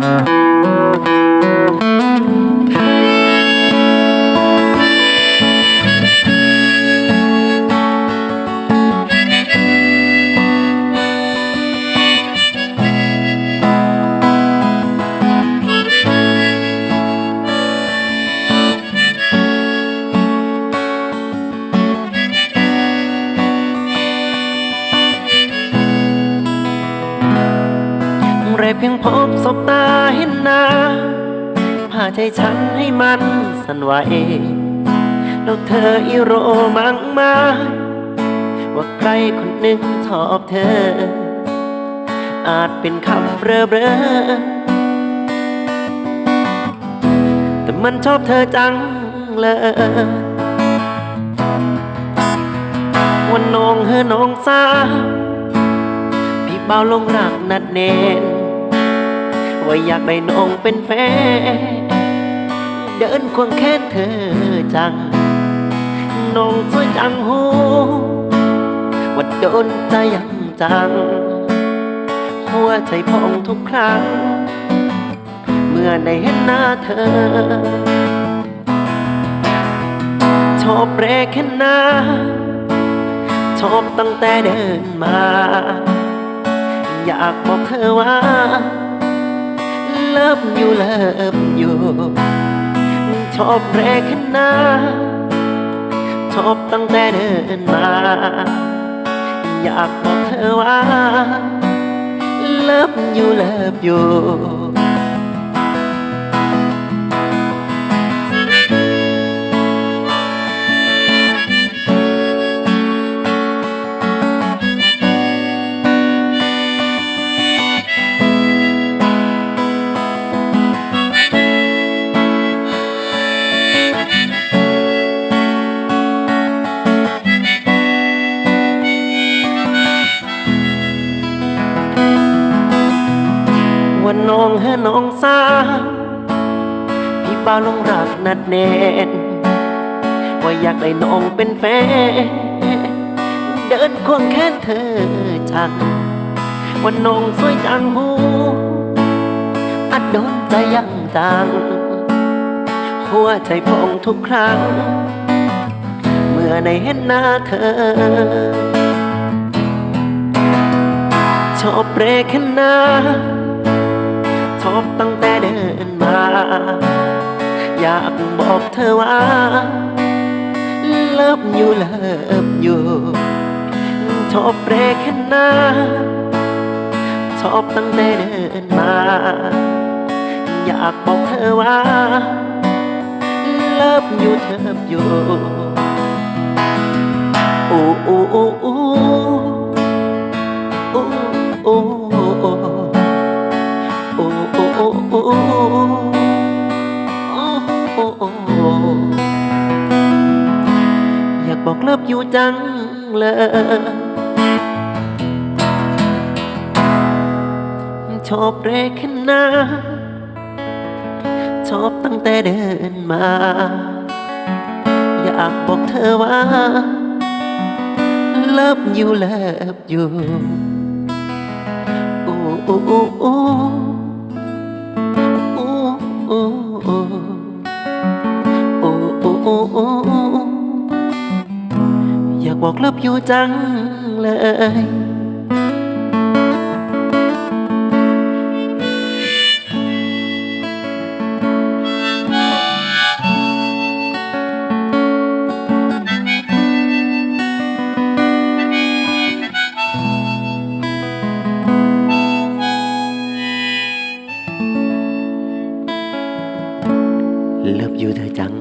Uh-huh. เพียงพบสบตาเห็นหน้าพาใจฉันให้มันสั่นไหวแล้วเธออีโรมังมาว่าใครคนหนึ่งชอบเธอ อาจเป็นคำเบ้อเบ้อแต่มันชอบเธอจังเลยวันน้องเฮอน้องสาพี่เบาลงรักนัดเนน ว่าอยากได้น้องเป็นแฟน เดินควงแค่เธอจัง น้องสวยจังหูว่าโดนใจยังจัง หัวใจพองทุกครั้ง เมื่อได้เห็นหน้าเธอ ชอบแรกแค่หน้า ชอบตั้งแต่เดินมา อยากบอกเธอว่าิฟอยู่เลิฟอยู่ชอบแพลขนะชอบตั้งแต่เดินมา อยากบอกเธอว่าเลิฟอยู่เลิฟอยู่ ว่าน้องเฮอน้องสาพี่บ่าลงรักนัดแน่นว่าอยากได้น้องเป็นแฟน เดินควงแขนเธอจังว่าน้องสวยจังหูอัดโดนใจยังจัง หัวใจพองทุกครั้ง เมื่อได้เห็นหน้าเธอ ชอบเรกขนา อยากบอกเธอว่า เลิฟอยู่เลิฟอยู่ ชอบเรกขนาชอบตั้งแต่เดินมา อยากบอกเธอว่า เลิฟอยู่เทิบอยู่โอ้โอ้โอ้โอ้โอ้โอ้ โอ้ เลิฟอยู่จังเลยชอบเรกขนาชอบตั้งแต่เดินมา อยากบอกเธอว่า เลิฟอยู่เลิฟอยู่โอ้อ้โอ้โอ้โอ้ อยากบอกเลิฟอยู่จังเลยเลิฟอยู่เธอจัง